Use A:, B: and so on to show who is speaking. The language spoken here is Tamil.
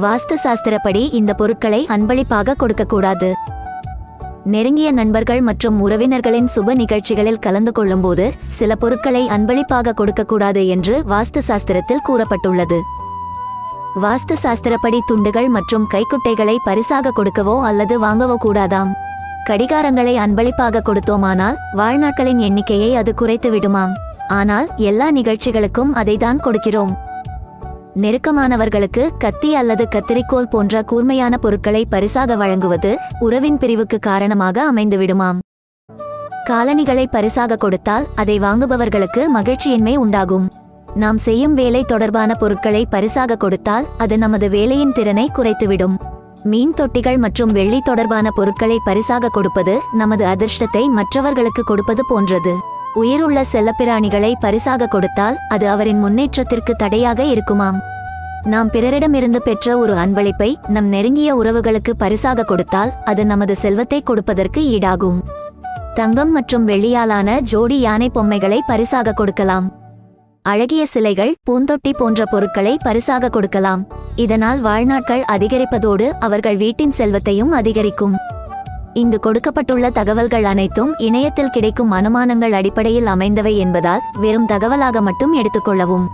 A: வாஸ்து சாஸ்திரப்படி இந்த பொருட்களை அன்பளிப்பாக கொடுக்கக்கூடாது. நெருங்கிய நண்பர்கள் மற்றும் உறவினர்களின் சுப நிகழ்ச்சிகளில் கலந்து கொள்ளும்போது சில பொருட்களை அன்பளிப்பாக கொடுக்கக்கூடாது என்று வாஸ்து சாஸ்திரத்தில் கூறப்பட்டுள்ளது. வாஸ்து சாஸ்திரப்படி துண்டுகள் மற்றும் கைக்குட்டைகளை பரிசாக கொடுக்கவோ அல்லது வாங்கவோ கூடாதாம். கடிகாரங்களை அன்பளிப்பாக கொடுத்தோமானால் வாழ்நாட்களின் எண்ணிக்கையை அது குறைத்து விடுமாம் ஆனால் எல்லா நிகழ்ச்சிகளுக்கும் அதைதான் கொடுக்கிறோம். நெருக்கமானவர்களுக்கு கத்தி அல்லது கத்திரிக்கோல் போன்ற கூர்மையான பொருட்களை பரிசாக வழங்குவது உறவின் பிரிவுக்கு காரணமாக அமைந்துவிடுமாம். காலணிகளை பரிசாக கொடுத்தால் அதை வாங்குபவர்களுக்கு மகிழ்ச்சியின்மை உண்டாகும். நாம் செய்யும் வேலை தொடர்பான பொருட்களை பரிசாக கொடுத்தால் அது நமது வேலையின் திறனை குறைத்துவிடும். மீன் தொட்டிகள் மற்றும் வெள்ளி தொடர்பான பொருட்களை பரிசாக கொடுப்பது நமது அதிர்ஷ்டத்தை மற்றவர்களுக்கு கொடுப்பது போன்றது. உயிருள்ள செல்லப்பிராணிகளை பரிசாக கொடுத்தால் அது அவரின் முன்னேற்றத்திற்கு தடையாக இருக்குமாம். நாம் பிறரிடமிருந்து பெற்ற ஒரு அன்பளிப்பை நம் நெருங்கிய உறவுகளுக்கு பரிசாக கொடுத்தால் அது நமது செல்வத்தை கொடுப்பதற்கு ஈடாகும். தங்கம் மற்றும் வெள்ளியாலான ஜோடி யானை பொம்மைகளை பரிசாக கொடுக்கலாம். அழகிய சிலைகள் பூந்தொட்டி போன்ற பொருட்களை பரிசாக கொடுக்கலாம். இதனால் வாழ்நாட்கள் அதிகரிப்பதோடு அவர்கள் வீட்டின் செல்வத்தையும் அதிகரிக்கும். இங்கு கொடுக்கப்பட்டுள்ள தகவல்கள் அனைத்தும் இணையத்தில் கிடைக்கும் அனுமானங்கள் அடிப்படையில் அமைந்தவை என்பதால் வெறும் தகவலாக மட்டும் எடுத்துக்கொள்ளவும்.